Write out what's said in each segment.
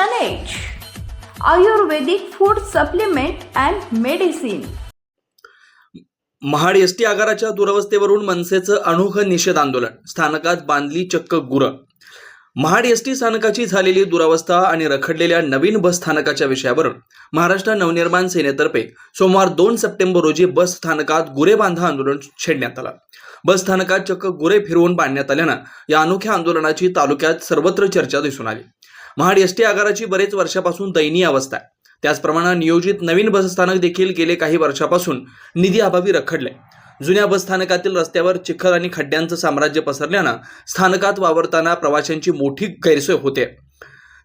सनेज Ayurvedic food supplement and medicine Mahad ST आगाराच्या दुरावस्थेवरून मनसेचं अनोखं निषेध आंदोलन. स्थानकात बांधली चक्क गुरं. महाड एस टी स्थानकाची झालेली दुरावस्था आणि रखडलेल्या नवीन बस स्थानकाच्या विषयावरून महाराष्ट्र नवनिर्माण सेनेतर्फे सोमवार दोन सप्टेंबर रोजी बस स्थानकात गुरे बांधा आंदोलन छेडण्यात आलं. बस स्थानकात चक्क गुरे फिरवून बांधण्यात आल्यानं या अनोख्या आंदोलनाची तालुक्यात सर्वत्र चर्चा दिसून आली. महाड एस टी आगाराची बरेच वर्षापासून दयनीय अवस्था आहे. त्याचप्रमाणे नियोजित नवीन बसस्थानक देखील गेले काही वर्षापासून निधी अभावी रखडले जुन्या बसस्थानकातील रस्त्यावर चिखल आणि खड्ड्यांचं साम्राज्य पसरल्यानं स्थानकात वावरताना प्रवाशांची मोठी गैरसोय होते.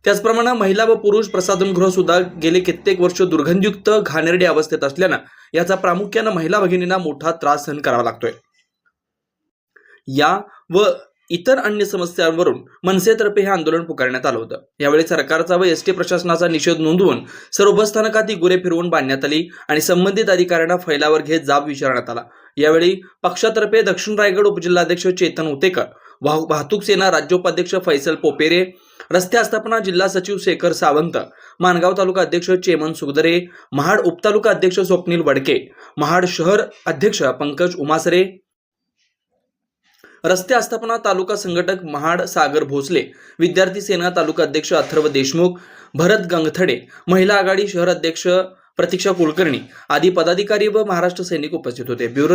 त्याचप्रमाणे महिला व पुरुष प्रसाधनगृह सुद्धा गेले कित्येक वर्ष दुर्गंधयुक्त घाणेरडी अवस्थेत असल्यानं याचा प्रामुख्यानं महिला भगिनींना मोठा त्रास सहन करावा लागतोय. या व इतर अन्य समस्यांवरून मनसेतर्फे हे आंदोलन पुकारण्यात आलं होतं. यावेळी सरकारचा व एस टी प्रशासनाचा निषेध नोंदवून सर्व बसस्थानकात ही गुरे फिरवून बांधण्यात आली आणि संबंधित अधिकाऱ्यांना फैलावर घेत जाब विचारण्यात आला. यावेळी पक्षातर्फे दक्षिण रायगड उपजिल्हाध्यक्ष चेतन उतेकर वाह- वाहतूक सेना राज्योपाध्यक्ष फैसल पोपेरे रस्ते आस्थापना जिल्हा सचिव शेखर सावंत मानगाव तालुका अध्यक्ष चेमन सुगदरे महाड उपतालुका अध्यक्ष स्वप्नील वडके महाड शहर अध्यक्ष पंकज उमासरे रस्ते आस्थापना तालुका संघटक महाड सागर भोसले विद्यार्थी सेना तालुका अध्यक्ष अथर्व देशमुख भरत गंगथडे महिला आघाडी शहर अध्यक्ष प्रतीक्षा कुलकर्णी आदी पदाधिकारी व महाराष्ट्र सैनिक उपस्थित होते. Bureau